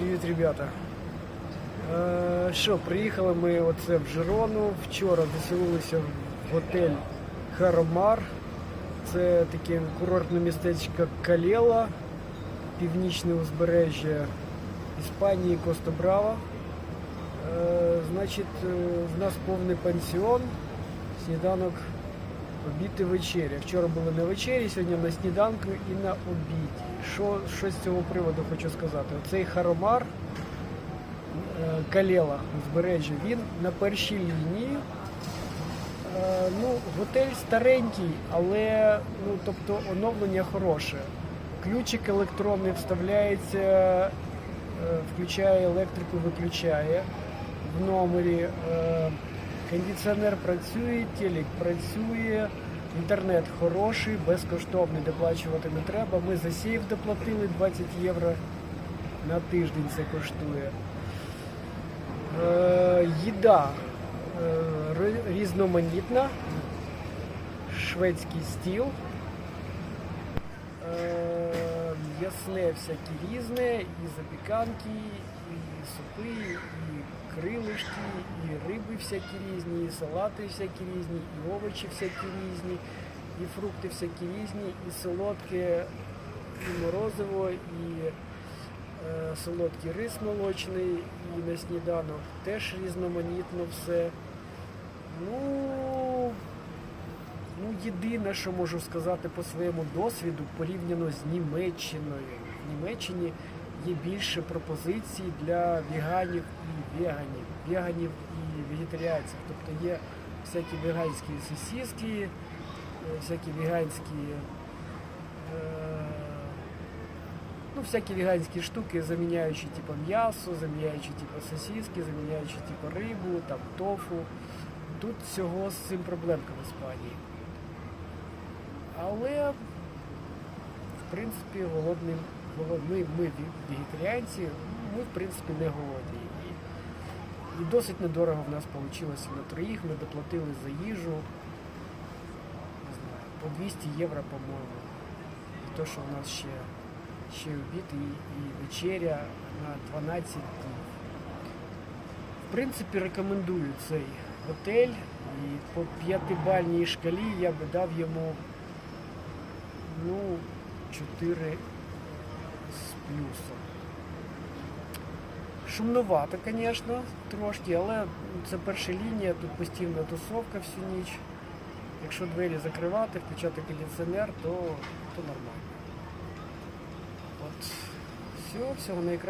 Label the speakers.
Speaker 1: Привіт, ребята. Е, Що, приїхали ми оце в Жирону. Вчора заселилися в готель Харомар. Це таке курортне містечко Калела, північне узбережжя Іспанії, Коста Брава. Е, Значить, е, в нас повний пансіон, сніданок, обід і вечеря. Вчора були на вечері, сьогодні на сніданку і на обіді. Що, що з цього приводу хочу сказати? Оцей Харомар, е, Калела, узбережжя, він на першій лінії. Е, Ну, готель старенький, але ну, тобто оновлення хороше. Ключик електронний вставляється, е, включає електрику, виключає в номері. Кондиціонер працює, телек працює, інтернет хороший, безкоштовний, доплачувати не треба. Ми за сейф доплатили 20 євро на тиждень це коштує. Е, їда е, різноманітна, шведський стіл. Е, М'ясне всяке різне, і запіканки, і супи, і крилишки, і риби всякі різні, і салати всякі різні, і овочі всякі різні, і фрукти всякі різні, і солодке, і морозиво, і е, солодкий рис молочний, і на сніданок теж різноманітно все. Ну, Ну, єдине, що можу сказати по своєму досвіду, порівняно з Німеччиною. В Німеччині є більше пропозицій для веганів і веганів, веганів і вегетаріанців. Тобто є всякі веганські сосиски, е, всякі веганські, е, ну, всякі веганські штуки, заміняючи типу м'ясо, заміняючи типу сосиски, заміняючи типу рибу, там тофу. Тут всього з цим проблемка в Іспанії. Але, в принципі, голодним, голод- ми, ми вегетаріанці, ми, в принципі, не голодні. І, досить недорого в нас вийшло на троїх. Ми доплатили за їжу не знаю, по 200 євро, по-моєму. І то, що в нас ще, ще обід і, і вечеря на 12 днів. В принципі, рекомендую цей готель. І по п'ятибальній шкалі я би дав йому ну, 4 з плюсом. Шумновато, звісно, трошки, але це перша лінія, тут постійна тусовка всю ніч. Якщо двері закривати, включати кондиціонер, то, то нормально. От. Все, всього найкращого.